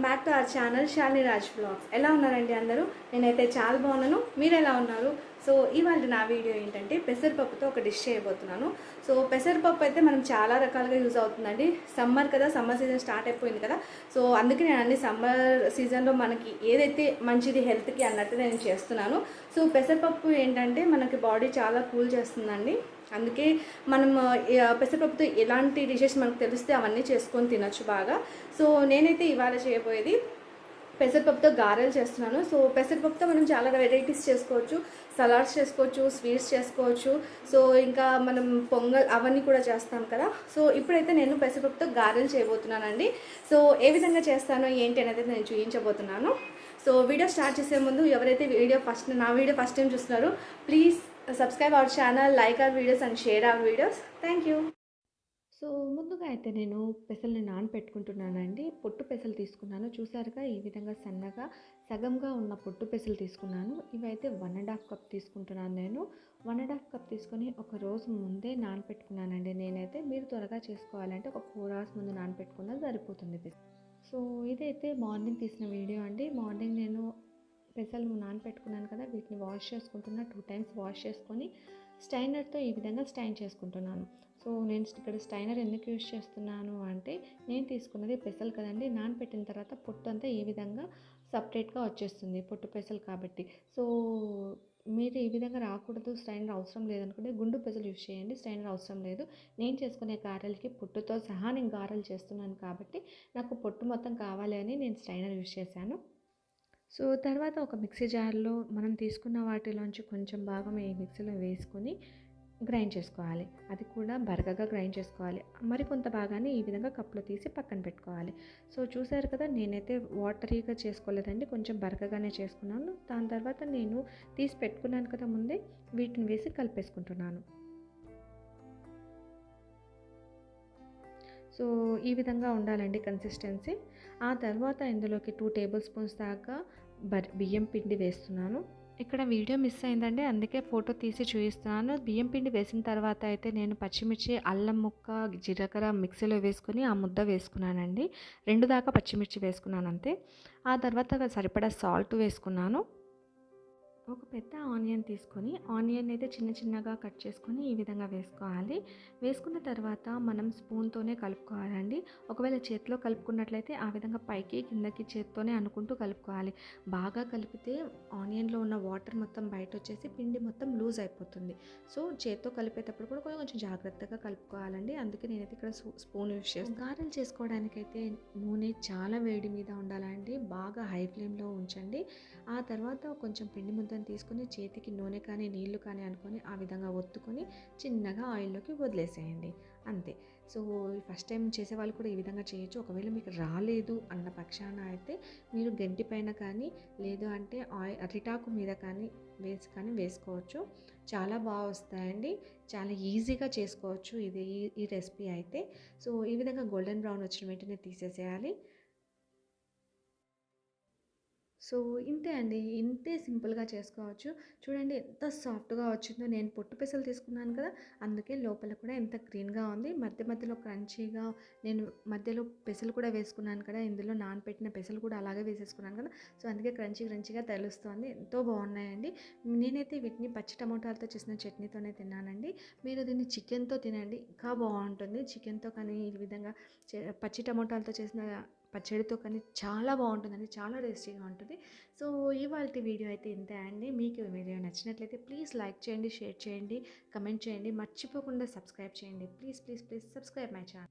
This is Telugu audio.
Welcome back to our channel Shalini Raj blogs ఎలా ఉన్నారండి అందరూ? నేనైతే చాలా బాగున్నాను. మీరు ఎలా ఉన్నారు? సో ఇవాళ నా వీడియో ఏంటంటే పెసరపప్పుతో ఒక డిష్ చేయబోతున్నాను. సో పెసరపప్పు అయితే మనం చాలా రకాలుగా యూజ్ అవుతుందండి. సమ్మర్ కదా సమ్మర్ సీజన్ స్టార్ట్ అయిపోయింది కదా. సో అందుకే నేను అన్ని సమ్మర్ సీజన్లో మనకి ఏదైతే మంచిది హెల్త్కి అన్నట్టు నేను చేస్తున్నాను. సో పెసరపప్పు ఏంటంటే మనకి బాడీ చాలా కూల్ చేస్తుందండి. అందుకే మనం పెసరపప్పుతో ఎలాంటి డిషెస్ మనకు తెలిస్తే అవన్నీ చేసుకొని తినొచ్చు బాగా. సో నేనైతే ఇవాళ చేయబోయేది పెసరపప్పుతో గారెలు చేస్తున్నాను. సో పెసరపప్పుతో మనం చాలా వెరైటీస్ చేసుకోవచ్చు. సలాడ్స్ చేసుకోవచ్చు స్వీట్స్ చేసుకోవచ్చు. సో ఇంకా మనం పొంగల్ అవన్నీ కూడా చేస్తాం కదా. సో ఇప్పుడైతే నేను పెసరపప్పుతో గారెలు చేయబోతున్నానండి. సో ఏ విధంగా చేస్తానో ఏంటి అనేది నేను చూపించబోతున్నాను సో వీడియో స్టార్ట్ చేసే ముందు ఎవరైతే వీడియో ఫస్ట్ నా వీడియో ఫస్ట్ టైం చూస్తున్నారో please subscribe our channel like our videos and share our videos thank you so ముందుగా అయితే నేను పెసల్ని నానపెట్టుకుంటున్నానండి. పొట్టు పెసలు తీసుకున్నాను. చూసారుగా ఈ విధంగా సన్నగా సగంగా ఉన్న పొట్టు పెసలు తీసుకున్నాను. ఇవైతే వన్ అండ్ హాఫ్ కప్ తీసుకుంటున్నాను నేను. వన్ అండ్ హాఫ్ కప్ తీసుకొని ఒక రోజు ముందే నానపెట్టుకున్నానండి నేనైతే. మీరు త్వరగా చేసుకోవాలంటే ఒక ఫోర్ అవర్స్ ముందు నానపెట్టుకున్నా సరిపోతుంది. సో ఇదైతే మార్నింగ్ తీసిన వీడియో అండి. మార్నింగ్ నేను పెసలు నానపెట్టుకున్నాను కదా వీటిని వాష్ చేసుకుంటున్నా టూ టైమ్స్ వాష్ చేసుకొని స్టైనర్తో ఈ విధంగా స్టైన్ చేసుకుంటున్నాను. సో నేను ఇక్కడ స్టైనర్ ఎందుకు యూజ్ చేస్తున్నాను అంటే నేను తీసుకున్నది పెసలు కదండి నానబెట్టిన తర్వాత పొట్టు అంతా ఈ విధంగా సపరేట్గా వచ్చేస్తుంది పొట్టు పెసలు కాబట్టి. సో మీరు ఈ విధంగా రాకూడదు స్టైనర్ అవసరం లేదనుకుంటే గుండు పెసలు యూజ్ చేయండి స్టైనర్ అవసరం లేదు. నేను చేసుకునే గారెలకి పొట్టుతో సహా నేను గారెలు చేస్తున్నాను కాబట్టి నాకు పొట్టు మొత్తం కావాలి అని నేను స్టైనర్ యూజ్ చేశాను. సో తర్వాత ఒక మిక్సీ జార్లో మనం తీసుకున్న వాటిలోంచి కొంచెం భాగం ఈ మిక్సీలో వేసుకొని గ్రైండ్ చేసుకోవాలి. అది కూడా బరగగా గ్రైండ్ చేసుకోవాలి. మరి కొంత భాగాన్ని ఈ విధంగా కప్పులో తీసి పక్కన పెట్టుకోవాలి. సో చూసారు కదా నేనైతే వాటరీగా చేసుకోలేదండి. కొంచెం బరకగానే చేసుకున్నాను. దాని తర్వాత నేను తీసి పెట్టుకున్నాను కదా ముందే వీటిని వేసి కలిపేసుకుంటున్నాను. సో ఈ విధంగా ఉండాలండి కన్సిస్టెన్సీ. ఆ తర్వాత ఇందులోకి టూ టేబుల్ స్పూన్స్ దాకా బియ్యం పిండి వేస్తున్నాను. ఇక్కడ వీడియో మిస్ అయిందండి. అందుకే ఫోటో తీసి చూపిస్తున్నాను. బియ్యం పిండి వేసిన తర్వాత అయితే నేను పచ్చిమిర్చి అల్లం ముక్క జీలకర్ర మిక్సీలో వేసుకొని ఆ ముద్ద వేసుకున్నానండి. రెండు దాకా పచ్చిమిర్చి వేసుకున్నాను అంతే. ఆ తర్వాత సరిపడా సాల్ట్ వేసుకున్నాను. ఒక పెద్ద ఆనియన్ తీసుకొని ఆనియన్ అయితే చిన్న చిన్నగా కట్ చేసుకొని ఈ విధంగా వేసుకోవాలి. వేసుకున్న తర్వాత మనం స్పూన్తోనే కలుపుకోవాలండి. ఒకవేళ చేతిలో కలుపుకున్నట్లయితే ఆ విధంగా పైకి కిందకి చేత్తోనే అనుకుంటూ కలుపుకోవాలి. బాగా కలిపితే ఆనియన్లో ఉన్న వాటర్ మొత్తం బయట వచ్చేసి పిండి మొత్తం లూజ్ అయిపోతుంది. సో చేత్తో కలిపేటప్పుడు కూడా కొంచెం జాగ్రత్తగా కలుపుకోవాలండి. అందుకే నేనైతే ఇక్కడ స్పూన్ యూస్ చేస్తాను గారెలు చేసుకోవడానికైతే నూనె చాలా వేడి మీద ఉండాలండి. బాగా హై ఫ్లేమ్లో ఉంచండి. ఆ తర్వాత కొంచెం పిండి ముద్దను తీసుకొని చేతికి నూనె కానీ నీళ్ళు కానీ అనుకొని ఆ విధంగా ఒత్తుకొని చిన్నగా ఆయిల్లోకి వదిలేసేయండి. అంతే. సో ఫస్ట్ టైం చేసే వాళ్ళు కూడా ఈ విధంగా చేయొచ్చు. ఒకవేళ మీకు రాలేదు అన్న పక్షాన అయితే మీరు గంటి పైన కానీ లేదు అంటే ఆయిల్ అరిటాకు మీద కానీ వేసి కానీ వేసుకోవచ్చు. చాలా బాగా వస్తాయండి. చాలా ఈజీగా చేసుకోవచ్చు. ఇది ఈ- ఈ రెసిపీ అయితే. సో ఈ విధంగా గోల్డెన్ బ్రౌన్ వచ్చిన వెంటనే తీసేసేయాలి. సో ఇంతే అండి. ఇంతే సింపుల్గా చేసుకోవచ్చు. చూడండి ఎంత సాఫ్ట్గా వచ్చిందో. నేను పొట్టు పెసలు తీసుకున్నాను కదా అందుకే లోపల కూడా ఎంత గ్రీన్గా ఉంది. మధ్య మధ్యలో క్రంచీగా నేను మధ్యలో పెసలు కూడా వేసుకున్నాను కదా ఇందులో నానపెట్టిన పెసలు కూడా అలాగే వేసేసుకున్నాను కదా సో అందుకే క్రంచీ క్రంచీగా తెలుస్తుంది. ఎంతో బాగున్నాయండి. నేనైతే వీటిని పచ్చి టమోటాలతో చేసిన చట్నీతోనే తిన్నానండి. మీరు దీన్ని చికెన్తో తినండి. ఇంకా బాగుంటుంది. చికెన్తో కానీ ఈ విధంగా చే- పచ్చి టమోటాలతో చేసిన పచ్చడితో కానీ చాలా బాగుంటుందండి చాలా టేస్టీగా ఉంటుంది. సో ఇవాళ వీడియో అయితే ఇంతే అండి. మీకు వీడియో నచ్చినట్లయితే ప్లీజ్ లైక్ చేయండి షేర్ చేయండి కమెంట్ చేయండి మర్చిపోకుండా సబ్స్క్రైబ్ చేయండి. Please please please subscribe my channel.